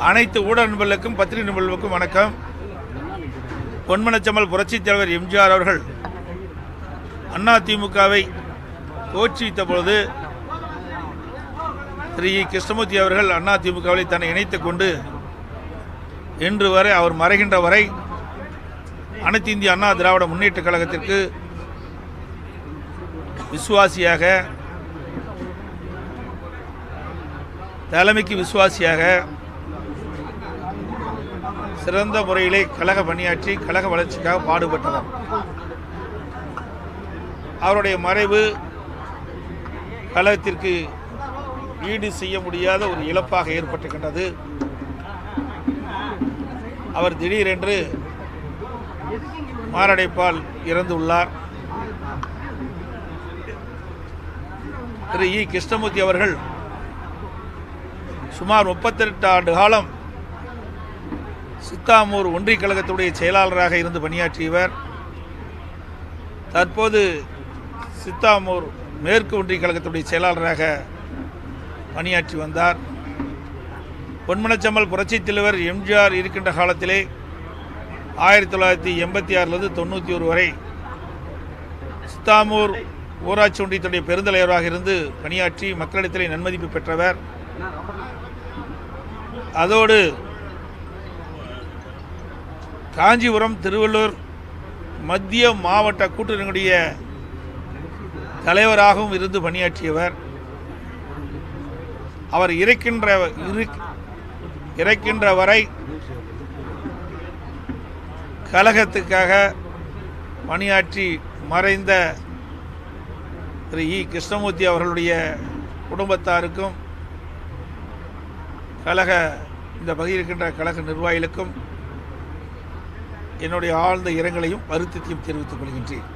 அனைத்து ஊடக நண்பர்களுக்கும் பத்திரிகை நண்பர்களுக்கும் வணக்கம் பொன்மனச்சம்மல் புரட்சித் தலைவர் எம்ஜிஆர் அவர்கள் அண்ணா திமுகவை தோற்றுவித்த பொழுது திரு இ. கிருஷ்ணமூர்த்தி அவர்கள் அண்ணா திமுகவை தன்னை இணைத்துக் கொண்டு இன்று வரை அவர் மறைகின்ற வரை அனைத்து இந்திய அண்ணா திராவிட முன்னேற்ற கழகத்திற்கு விசுவாசியாக தலைமைக்கு விசுவாசியாக சிறந்த முறையிலே கழக பணியாற்றி கழக வளர்ச்சிக்காக பாடுபட்டவர். அவருடைய மறைவு கழகத்திற்கு ஈடு செய்ய முடியாத ஒரு இழப்பாக ஏற்பட்டுகின்றது. அவர் திடீரென்று மாரடைப்பால் இறந்துள்ளார். திரு இ கிருஷ்ணமூர்த்தி அவர்கள் சுமார் முப்பத்தெட்டு ஆண்டு காலம் சித்தாமூர் ஒன்றிய கழகத்துடைய செயலாளராக இருந்து பணியாற்றியவர். தற்போது சித்தாமூர் மேற்கு ஒன்றிய கழகத்துடைய செயலாளராக பணியாற்றி வந்தார். பொன்மனச்சம்மல் புரட்சித் தலைவர் எம்ஜிஆர் இருக்கின்ற காலத்திலே ஆயிரத்தி தொள்ளாயிரத்தி எண்பத்தி ஆறிலிருந்து தொண்ணூற்றி ஒரு வரை சித்தாமூர் ஊராட்சி ஒன்றியத்துடைய பெருந்தலைவராக இருந்து பணியாற்றி மக்களிடத்திலே நன்மதிப்பு பெற்றவர். அதோடு காஞ்சிபுரம் திருவள்ளூர் மத்திய மாவட்ட கூட்டணியுடைய தலைவராகவும் இருந்து பணியாற்றியவர். அவர் இறக்கின்ற இறக்கின்ற வரை கழகத்துக்காக பணியாற்றி மறைந்த திரு இ. கிருஷ்ணமூர்த்தி அவர்களுடைய குடும்பத்தாருக்கும் கழக இந்த பகுதியில் இருக்கின்ற கழக நிர்வாகிகளுக்கும் என்னுடைய ஆழ்ந்த இரங்கலையும் வருத்தத்தையும் தெரிவித்துக் கொள்கின்றேன்.